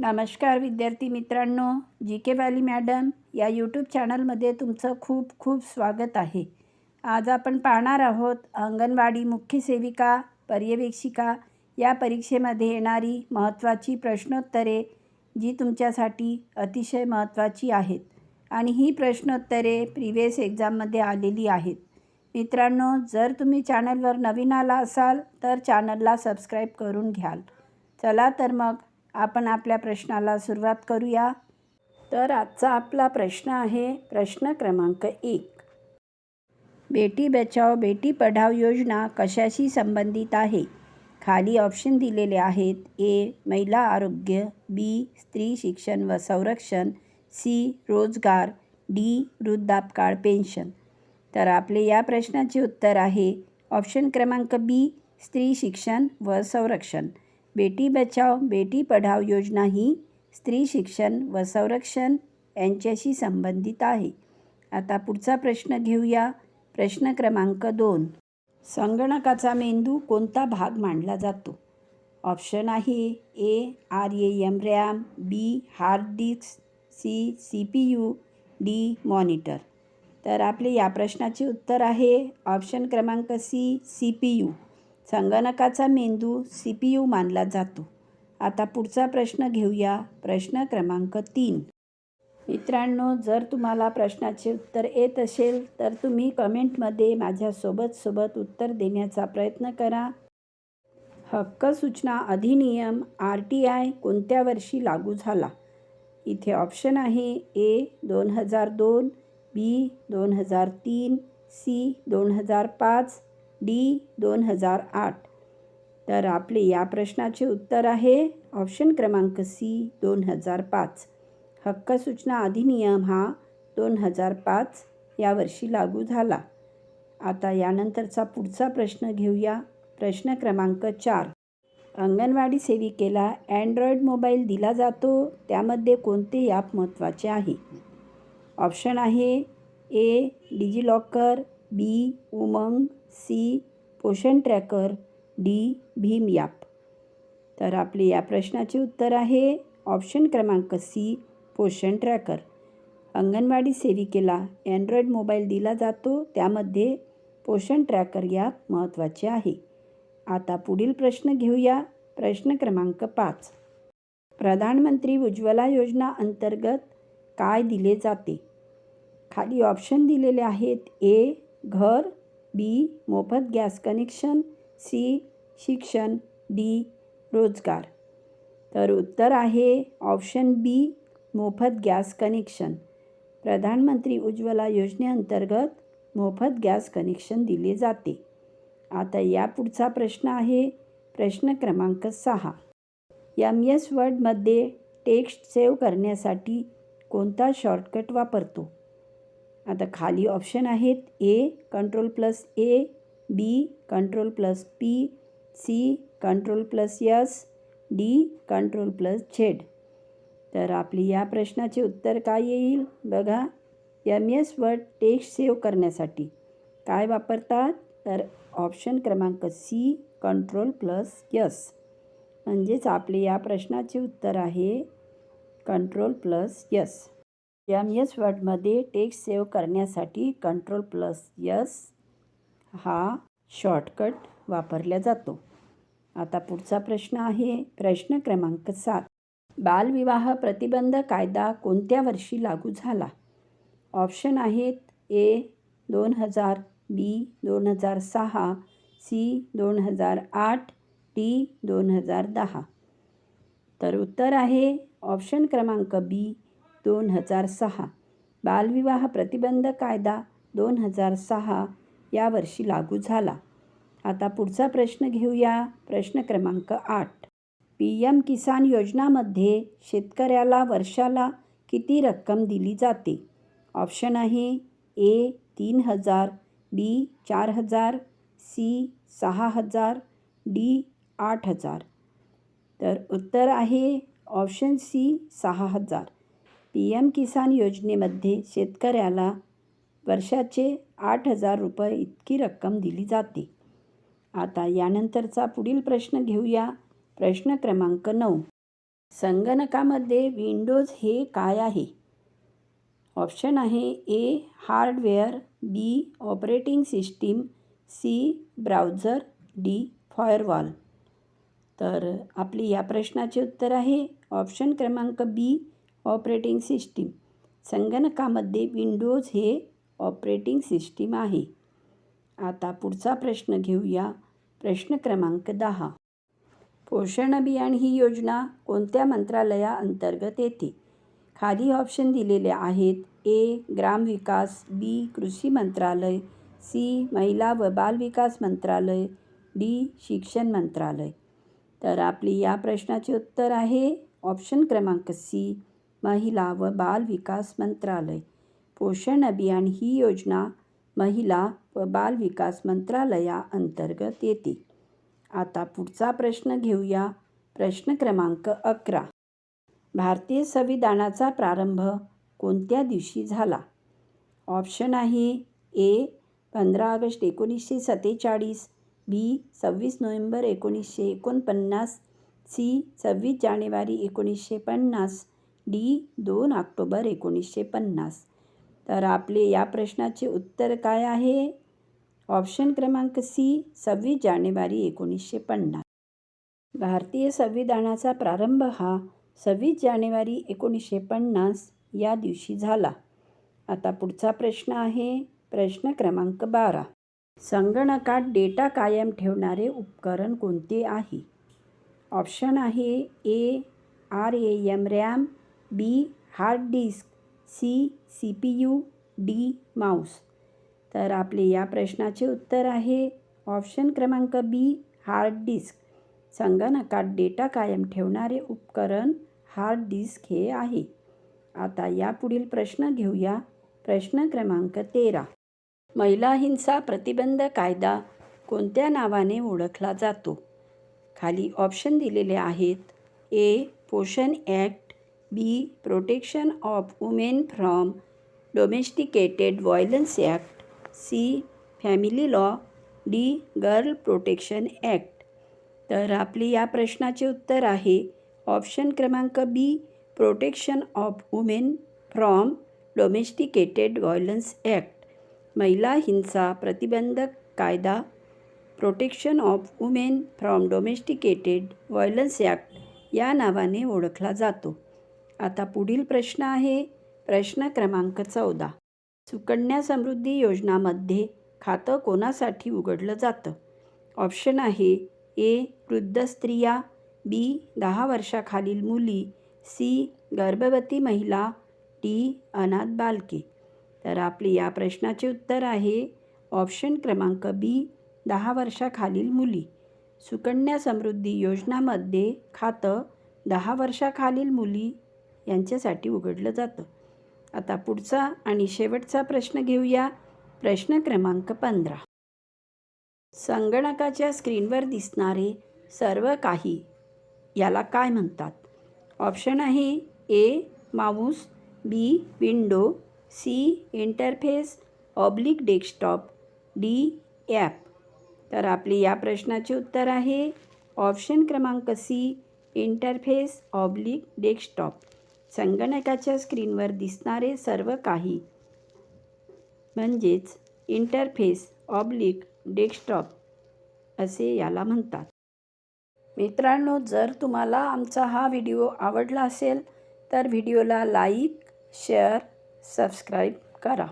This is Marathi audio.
नमस्कार विद्यार्थी मित्रांनो जी के व्हॅली मॅडम या यूट्यूब चॅनलमध्ये तुमचं खूप खूप स्वागत आहे. आज आपण पाहणार आहोत अंगणवाडी मुख्य सेविका पर्यवेक्षिका या परीक्षेमध्ये येणारी महत्त्वाची प्रश्नोत्तरे जी तुमच्यासाठी अतिशय महत्त्वाची आहेत. आणि ही प्रश्नोत्तरे प्रिवियस एक्झाममध्ये आलेली आहेत. मित्रांनो जर तुम्ही चॅनलवर नवीन आला असाल तर चॅनलला सबस्क्राईब करून घ्याल. चला तर मग आपण आपल्या प्रश्नाला सुरुवात करूया. तर आजचा आपला प्रश्न आहे प्रश्न क्रमांक एक. बेटी बचाओ बेटी पढाव योजना कशाशी संबंधित आहे? खाली ऑप्शन दिलेले आहेत. ए महिला आरोग्य बी स्त्री शिक्षण व संरक्षण सी रोजगार डी वृद्धापकाळ पेन्शन. तर आपले या प्रश्नाचे उत्तर आहे. ऑप्शन क्रमांक बी स्त्री शिक्षण व संरक्षण. बेटी बचाओ बेटी पढाओ योजना ही स्त्री शिक्षण व संरक्षण यांच्याशी संबंधित आहे. आता पुढचा प्रश्न घेऊया. प्रश्न क्रमांक दोन. संगणकाचा मेंदू कोणता भाग मानला जातो? ऑप्शन आहे A R A M RAM B hard disk C C P U D monitor. तर आपले या प्रश्नाचे उत्तर आहे ऑप्शन क्रमांक सी सी पी यू संगणकाचा मेंदू सी पी यू मानला जातो. आता पुढचा प्रश्न घेऊया. प्रश्न क्रमांक तीन. मित्रांनो जर तुम्हाला प्रश्नाचे उत्तर येत असेल तर तुम्ही कमेंटमध्ये माझ्यासोबत सोबत उत्तर देण्याचा प्रयत्न करा. हक्क सूचना अधिनियम आर टी आय कोणत्या वर्षी लागू झाला? इथे ऑप्शन आहे ए दोन हजार दोन बी दोन हजार तीन सी दोन हजार पाच डी दोन हजार आठ. तर आपले या प्रश्नाचे उत्तर आहे ऑप्शन क्रमांक सी दोन हजार पाच. हक्क सूचना अधिनियम हा दोन हजार पाच या वर्षी लागू झाला. आता यानंतरचा पुढचा प्रश्न घेऊया. प्रश्न क्रमांक चार. अंगणवाडी सेविकेला अँड्रॉईड मोबाईल दिला जातो त्यामध्ये कोणते ॲप महत्त्वाचे आहे? ऑप्शन आहे A DigiLocker B UMANG C Poshan tracker D Bhim app. तर आपले या प्रश्नाचे उत्तर आहे ऑप्शन क्रमांक सी पोषण ट्रॅकर. अंगणवाडी सेविकेला अँड्रॉईड मोबाईल दिला जातो त्यामध्ये पोषण ट्रॅकर या महत्त्वाचे आहे. आता पुढील प्रश्न घेऊया. प्रश्न क्रमांक पाच. प्रधानमंत्री उज्ज्वला योजना अंतर्गत काय दिले जाते? खाली ऑप्शन दिलेले आहेत ए घर बी मोफत गॅस कनेक्शन सी शिक्षण डी रोजगार. तर उत्तर आहे ऑप्शन बी मोफत गॅस कनेक्शन. प्रधानमंत्री उज्ज्वला योजनेअंतर्गत मोफत गॅस कनेक्शन दिले जाते. आता या पुढचा प्रश्न आहे प्रश्न क्रमांक सहा. एम एस वर्डमध्ये टेक्स्ट सेव्ह करण्यासाठी कोणता शॉर्टकट वापरतो? आता खाली ऑप्शन आहेत. A control plus A B control plus P C control plus S D control plus Z तर आपली या प्रश्नाचे उत्तर काय येईल? बघा M S Word text save करण्यासाठी काय वापरतात? तर ऑप्शन क्रमांक सी कंट्रोल प्लस यस म्हणजेच आपले या प्रश्नाचे उत्तर आहे control plus S M S वर्डमध्ये text save करण्यासाठी कंट्रोल प्लस यस हा शॉर्टकट वापरला जातो. आता पुढचा प्रश्न आहे. प्रश्न क्रमांक सात. बालविवाह प्रतिबंध कायदा कोणत्या वर्षी लागू झाला? ऑप्शन आहेत ए दोन हजार बी दोन हजार सहा सी दोन हजार आठ डी दोन हजार दहा. तर उत्तर आहे ऑप्शन क्रमांक बी. दोन हजार सहा. बालविवाह प्रतिबंध कायदा दोन हजार सहा या वर्षी लागू झाला. आता पुढचा प्रश्न घेऊया. प्रश्न क्रमांक आठ. पी एम किसान योजनामध्ये शेतकऱ्याला वर्षाला किती रक्कम दिली जाते? ऑप्शन आहे ए तीन हजार बी चार हजार सी सहा हजार डी आठ हजार. तर उत्तर आहे ऑप्शन सी सहा हजार. पी एम किसान योजनेमध्ये शेतकऱ्याला वर्षाचे आठ हजार रुपये इतकी रक्कम दिली जाते. आता यानंतरचा पुढील प्रश्न घेऊया. प्रश्न क्रमांक नऊ. संगणकामध्ये विंडोज हे काय आहे? ऑप्शन आहे A hardware B operating system C browser D firewall. तर आपली या प्रश्नाचे उत्तर आहे. ऑप्शन क्रमांक बी ऑपरेटिंग सिस्टीम. संगणकामध्ये विंडोज हे ऑपरेटिंग सिस्टीम आहे. आता पुढचा प्रश्न घेऊया. प्रश्न क्रमांक दहा. पोषण अभियान ही योजना कोणत्या मंत्रालयाअंतर्गत येते? खाली ऑप्शन दिलेले आहेत. ए ग्रामविकास बी कृषी मंत्रालय. सी महिला व बालविकास मंत्रालय. डी शिक्षण मंत्रालय. तर आपली या प्रश्नाचे उत्तर आहे. ऑप्शन क्रमांक सी महिला व बाल विकास मंत्रालय. पोषण अभियान ही योजना महिला व बाल विकास मंत्रालयाअंतर्गत येते. आता पुढचा प्रश्न घेऊया. प्रश्न क्रमांक अकरा. भारतीय संविधानाचा प्रारंभ कोणत्या दिवशी झाला? ऑप्शन आहे ए पंधरा ऑगस्ट एकोणीसशे सत्तेचाळीस बी सव्वीस नोव्हेंबर एकोणीसशे एकोणपन्नास सी सव्वीस जानेवारी एकोणीसशे पन्नास. डी दोन ऑक्टोबर एकोणीसशे पन्नास. तर आपले या प्रश्नाचे उत्तर काय आहे? ऑप्शन क्रमांक सी सव्वीस जानेवारी एकोणीसशे पन्नास. भारतीय संविधानाचा प्रारंभ हा सव्वीस जानेवारी एकोणीसशे पन्नास या दिवशी झाला. आता पुढचा प्रश्न आहे प्रश्न क्रमांक बारा. संगणकात डेटा कायम ठेवणारे उपकरण कोणते आहे? ऑप्शन आहे A R A M RAM B hard disk C C P U D mouse. तर आपले या प्रश्नाचे उत्तर आहे ऑप्शन क्रमांक बी हार्ड डिस्क. संगणकात डेटा कायम ठेवणारे उपकरण हार्ड डिस्क हे आहे. आता यापुढील प्रश्न घेऊया. प्रश्न क्रमांक तेरा. महिला हिंसा प्रतिबंध कायदा कोणत्या नावाने ओळखला जातो? खाली ऑप्शन दिलेले आहेत. A Poshan act B protection of women from domesticated violence act C family law D girl protection act तर आपली या प्रश्नाचे उत्तर आहे ऑप्शन क्रमांक B protection of women from domesticated violence act महिला हिंसा प्रतिबंधक कायदा protection of women from domesticated violence act या नावाने ओळखला जातो. आता पुढील प्रश्न आहे. प्रश्न क्रमांक चौदा. सुकन्या समृद्धी योजनामध्ये खातं कोणासाठी उघडलं जातं? ऑप्शन आहे ए. वृद्ध स्त्रिया बी. दहा वर्षाखालील मुली सी. गर्भवती महिला डी. अनाथ बालके. तर आपले या प्रश्नाचे उत्तर आहे. ऑप्शन क्रमांक बी. दहा वर्षाखालील मुली. सुकन्या समृद्धी योजनामध्ये खातं दहा वर्षाखालील मुली यांच्यासाठी उघडलं जातं. आता पुढचा आणि शेवटचा प्रश्न घेऊया. प्रश्न क्रमांक पंधरा. संगणकाच्या स्क्रीनवर दिसणारे सर्व काही याला काय म्हणतात? ऑप्शन आहे A mouse B window C interface oblique desktop D app. तर आपले या प्रश्नाचे उत्तर आहे. ऑप्शन क्रमांक सी इंटरफेस ऑब्लिक डेस्कटॉप. संगणकाच्या स्क्रीनवर दिसणारे सर्व काही. म्हणजेच इंटरफेस ऑब्लिक डेस्कटॉप असे याला म्हणतात. मित्रांनो जर तुम्हाला आमचा हा व्हिडिओ आवडला असेल तर व्हिडिओला लाईक शेअर सबस्क्राईब करा.